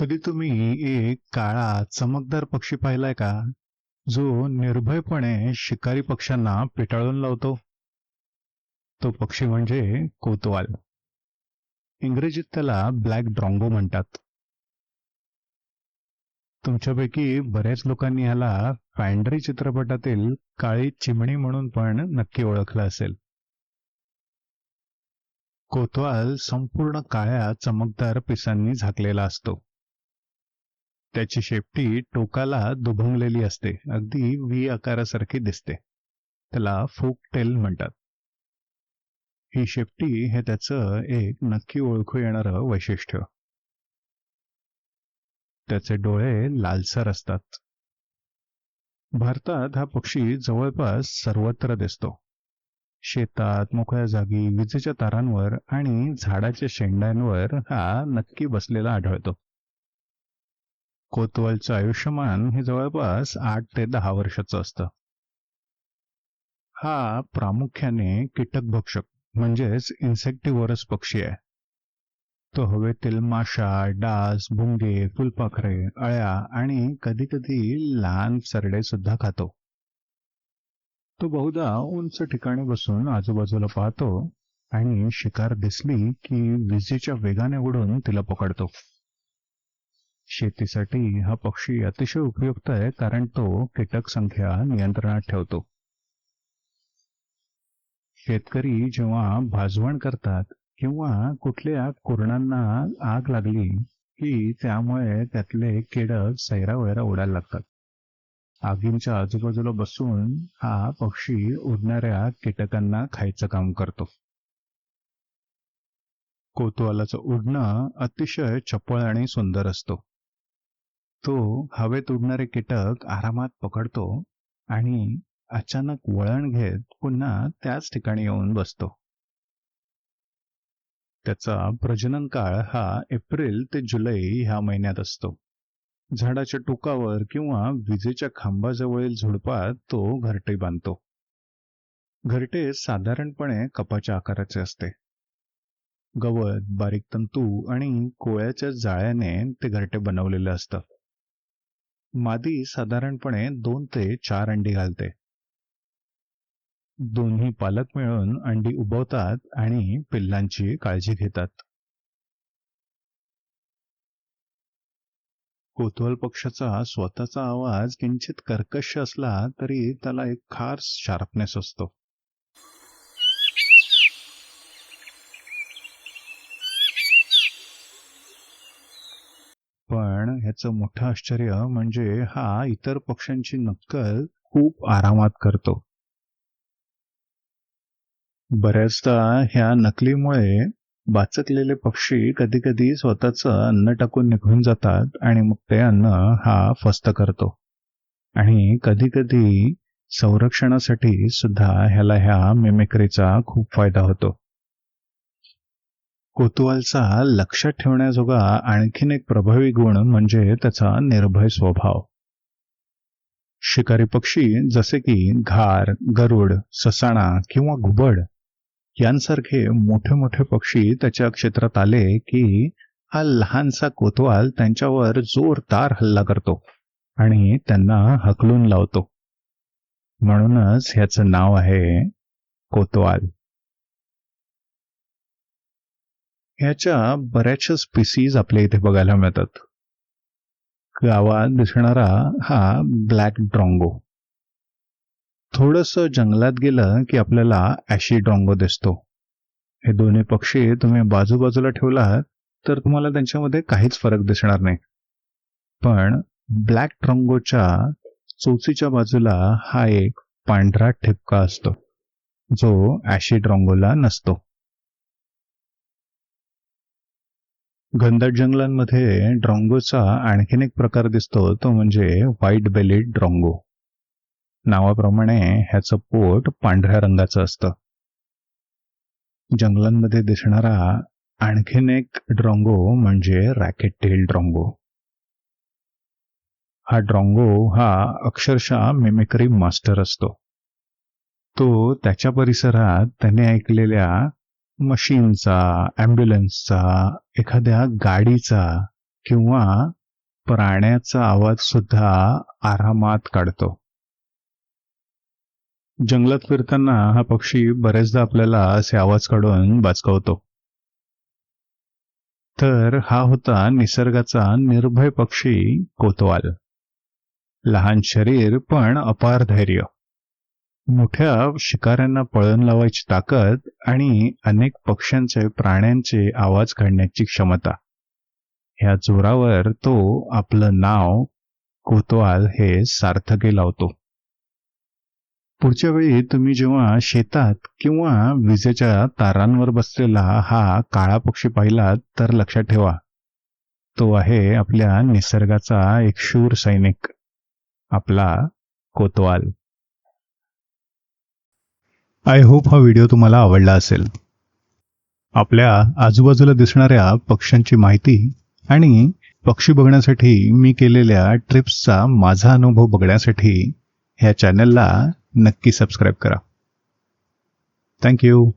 कधी तुम्ही एक काळा चमकदार पक्षी पाहिलाय का? जो निर्भयपणे शिकारी पक्ष्यांना पिटाळून लावतो. तो पक्षी म्हणजे कोतवाल. इंग्रजीत त्याला ब्लॅक ड्रॉंगो म्हणतात. तुमच्यापैकी बऱ्याच लोकांनी ह्याला फॅन्ड्री चित्रपटातील काळी चिमणी म्हणून पण नक्की ओळखलं असेल. कोतवाल संपूर्ण काळ्या चमकदार पिसांनी झाकलेला असतो. त्याची शेपटी टोकाला दुभंगलेली असते. अगदी व्ही आकारासारखी दिसते. त्याला फोक टेल म्हणतात. ही शेपटी हे त्याचं एक नक्की ओळखू येणारं वैशिष्ट्य. त्याचे डोळे लालसर असतात. भारतात हा पक्षी जवळपास सर्वत्र दिसतो. शेतात मोकळ्या जागी विजेच्या तारांवर आणि झाडाच्या शेंड्यांवर हा नक्की बसलेला आढळतो. कोतवालचं आयुष्यमान हे जवळपास आठ ते दहा वर्षाचं असतं. हा प्रामुख्याने कीटकभक्षक म्हणजेच इन्सेक्टिव्हरस पक्षी आहे. तो हवेतील माशा डास भुंगे फुलपाखरे अळ्या आणि कधी कधी लहान सरडे सुद्धा खातो. तो बहुधा उंच ठिकाणी बसून आजूबाजूला पाहतो आणि शिकार दिसली की विजेच्या वेगाने उडून तिला पकडतो. शेतीसाठी हा पक्षी अतिशय उपयुक्त आहे कारण तो कीटक संख्या नियंत्रणात ठेवतो. शेतकरी जेव्हा भाजवण करतात किंवा कुठल्या कुरणांना आग लागली की त्यामुळे त्यातले कीडक सैरावैरा उडायला लागतात. आगींच्या आजूबाजूला बसून हा पक्षी उडणाऱ्या कीटकांना खायचं काम करतो. कोतवालाचं उडणं अतिशय चपळ आणि सुंदर असतो. तो हवेत उडणारे कीटक आरामात पकडतो आणि अचानक वळण घेत पुन्हा त्याच ठिकाणी येऊन बसतो. त्याचा प्रजनन काळ हा एप्रिल ते जुलै ह्या महिन्यात असतो. झाडाच्या टोकावर किंवा विजेच्या खांबाजवळील झुडपात तो घरटे बांधतो. घरटे साधारणपणे कपाच्या आकाराचे असते. गवत बारीक तंतू आणि कोळ्याच्या जाळ्याने ते घरटे बनवलेले असतं मादी साधारणपणे दोन ते चार अंडी घालते. दोन्ही पालक मिळून अंडी उबवतात आणि पिल्लांची काळजी घेतात. कोतवाल पक्षाचा स्वतःचा आवाज किंचित कर्कश असला तरी त्याला एक खास शार्पनेस असतो. पण ह्याचं मोठं आश्चर्य म्हणजे हा इतर पक्ष्यांची नक्कल खूप आरामात करतो. बऱ्याचदा ह्या नकलीमुळे बाचकलेले पक्षी कधी कधी स्वतःचं अन्न टाकून निघून जातात आणि मग ते अन्न हा फस्त करतो. आणि कधी कधी संरक्षणासाठी सुद्धा ह्याला ह्या मिमिक्रीचा खूप फायदा होतो. कोतवालचा लक्षात ठेवण्याजोगा आणखीन एक प्रभावी गुण म्हणजे त्याचा निर्भय स्वभाव. शिकारी पक्षी जसे की घार गरुड ससाणा किंवा घुबड यांसारखे मोठे मोठे पक्षी त्याच्या क्षेत्रात आले की हा लहानसा कोतवाल त्यांच्यावर जोरदार हल्ला करतो आणि त्यांना हकलून लावतो. म्हणूनच ह्याचं नाव आहे कोतवाल ह्याच्या बऱ्याचशा स्पीसीज आपल्या इथे बघायला मिळतात. गावात दिसणारा हा ब्लॅक ड्रॉंगो थोडस जंगलात गेलं की आपल्याला ऍशी ड्रॉंगो दिसतो. हे दोन्ही पक्षी तुम्ही बाजूबाजूला ठेवलात तर तुम्हाला त्यांच्यामध्ये काहीच फरक दिसणार नाही. पण ब्लॅक ड्रॉंगोच्या चोचीच्या बाजूला हा एक पांढरा ठिपका असतो. जो ऍशी ड्रॉंगोला नसतो. घनदाट जंगलांमध्ये ड्रॉंगोचा आणखीन एक प्रकार दिसतो. तो म्हणजे व्हाईट बेलीड ड्रॉंगो नावाप्रमाणे ह्याचं पोट पांढऱ्या रंगाचं असतं. जंगलांमध्ये दिसणारा आणखीन एक ड्रॉंगो म्हणजे रॅकेट टेल ड्रॉंगो हा ड्रॉंगो हा अक्षरशः मिमिक्री मास्टर असतो. तो त्याच्या परिसरात त्याने ऐकलेल्या मशीनचा ॲम्ब्युलन्सचा एखाद्या गाडीचा किंवा प्राण्याचा आवाज सुद्धा आरामात काढतो. जंगलात फिरताना हा पक्षी बरेचदा आपल्याला असे आवाज काढून बाचकवतो. तर हा होता निसर्गाचा निर्भय पक्षी कोतवाल. लहान शरीर पण अपार धैर्य. मोठ्या शिकाऱ्यांना पळण लावायची ताकद आणि अनेक पक्ष्यांचे प्राण्यांचे आवाज काढण्याची क्षमता. ह्या जोरावर तो आपलं नाव कोतवाल हे सार्थकी लावतो. पुढच्या वेळी तुम्ही जेव्हा शेतात किंवा विजेच्या तारांवर बसलेला हा काळा पक्षी पाहिलात तर लक्षात ठेवा. तो आहे आपल्या निसर्गाचा एक शूर सैनिक आपला कोतवाल. आय होप हा व्हिडिओ तुम्हाला आवडला असेल. आपल्या आजूबाजूला दिसणाऱ्या पक्ष्यांची माहिती आणि पक्षी बघण्यासाठी मी केलेल्या ट्रिप्सचा माझा अनुभव बघण्यासाठी ह्या चॅनलला नक्की सबस्क्राईब करा. थँक्यू